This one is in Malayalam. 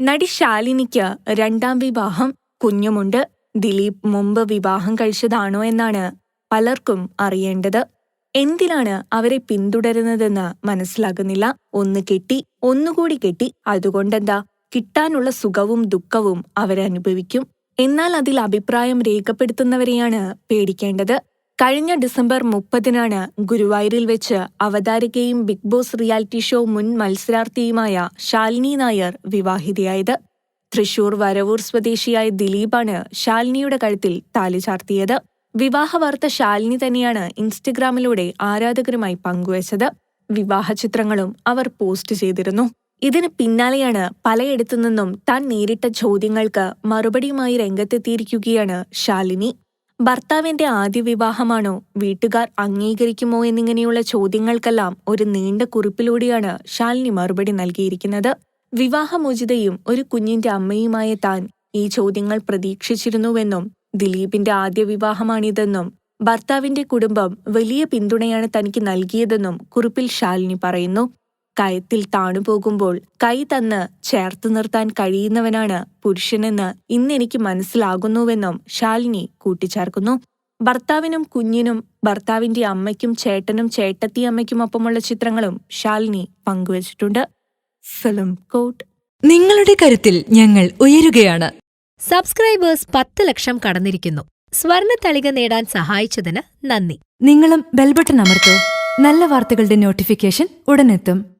നടി ശാലിനിക്ക് രണ്ടാം വിവാഹം കുഞ്ഞുമുണ്ട് ദിലീപ് മുമ്പ് വിവാഹം കഴിച്ചതാണോ എന്നാണ് പലർക്കും അറിയേണ്ടത്. എന്തിനാണ് അവരെ പിന്തുടരുന്നതെന്ന് മനസ്സിലാകുന്നില്ല. ഒന്ന് കെട്ടി ഒന്നുകൂടി കെട്ടി അതുകൊണ്ടെന്താ? കിട്ടാനുള്ള സുഖവും ദുഃഖവും അവരനുഭവിക്കും. എന്നാൽ അതിൽ അഭിപ്രായം രേഖപ്പെടുത്തുന്നവരെയാണ് പേടിക്കേണ്ടത്. കഴിഞ്ഞ ഡിസംബർ മുപ്പതിനാണ് ഗുരുവായൂരിൽ വെച്ച് അവതാരികയും ബിഗ് ബോസ് റിയാലിറ്റി ഷോ മുൻ മത്സരാർത്ഥിയുമായ ശാലിനി നായർ വിവാഹിതയായത്. തൃശൂർ വരവൂർ സ്വദേശിയായ ദിലീപാണ് ശാലിനിയുടെ കഴുത്തിൽ താലി ചാർത്തിയത്. വിവാഹ വാർത്ത ശാലിനി തന്നെയാണ് ഇൻസ്റ്റഗ്രാമിലൂടെ ആരാധകരുമായി പങ്കുവച്ചത്. വിവാഹ ചിത്രങ്ങളും അവർ പോസ്റ്റ് ചെയ്തിരുന്നു. ഇതിന് പിന്നാലെയാണ് പലയിടത്തു നിന്നും താൻ നേരിട്ട ചോദ്യങ്ങൾക്ക് മറുപടിയുമായി രംഗത്തെത്തിയിരിക്കുകയാണ് ശാലിനി. ഭർത്താവിന്റെ ആദ്യ വിവാഹമാണോ വീട്ടുകാർ അംഗീകരിക്കുമോ എന്നിങ്ങനെയുള്ള ചോദ്യങ്ങൾക്കെല്ലാം ഒരു നീണ്ട കുറിപ്പിലൂടെയാണ് ശാലിനി മറുപടി നൽകിയിരിക്കുന്നത്. വിവാഹമോചിതയും ഒരു കുഞ്ഞിന്റെ അമ്മയുമായ താൻ ഈ ചോദ്യങ്ങൾ പ്രതീക്ഷിച്ചിരുന്നുവെന്നും ദിലീപിന്റെ ആദ്യ വിവാഹമാണിതെന്നും ഭർത്താവിന്റെ കുടുംബം വലിയ പിന്തുണയാണ് തനിക്ക് നൽകിയതെന്നും കുറിപ്പിൽ ശാലിനി പറയുന്നു. കയത്തിൽ താണുപോകുമ്പോൾ കൈ തന്ന് ചേർത്ത് നിർത്താൻ കഴിയുന്നവനാണ് പുരുഷനെന്ന് ഇന്നെനിക്ക് മനസ്സിലാകുന്നുവെന്നും ശാലിനി കൂട്ടിച്ചേർക്കുന്നു. ഭർത്താവിനും കുഞ്ഞിനും ഭർത്താവിന്റെ അമ്മയ്ക്കും ചേട്ടനും ചേട്ടത്തിയമ്മയ്ക്കുമൊപ്പമുള്ള ചിത്രങ്ങളും ശാലിനി പങ്കുവച്ചിട്ടുണ്ട്. ഫിലിം കോട്ട്. നിങ്ങളുടെ കരുത്തിൽ ഞങ്ങൾ ഉയരുകയാണ്. സബ്സ്ക്രൈബേഴ്സ് പത്ത് ലക്ഷം കടന്നിരിക്കുന്നു. സ്വർണ തളിക നേടാൻ സഹായിച്ചതിന് നന്ദി. നിങ്ങളും ബെൽബട്ടൺ അമർത്തോ. നല്ല വാർത്തകളുടെ നോട്ടിഫിക്കേഷൻ ഉടനെത്തും.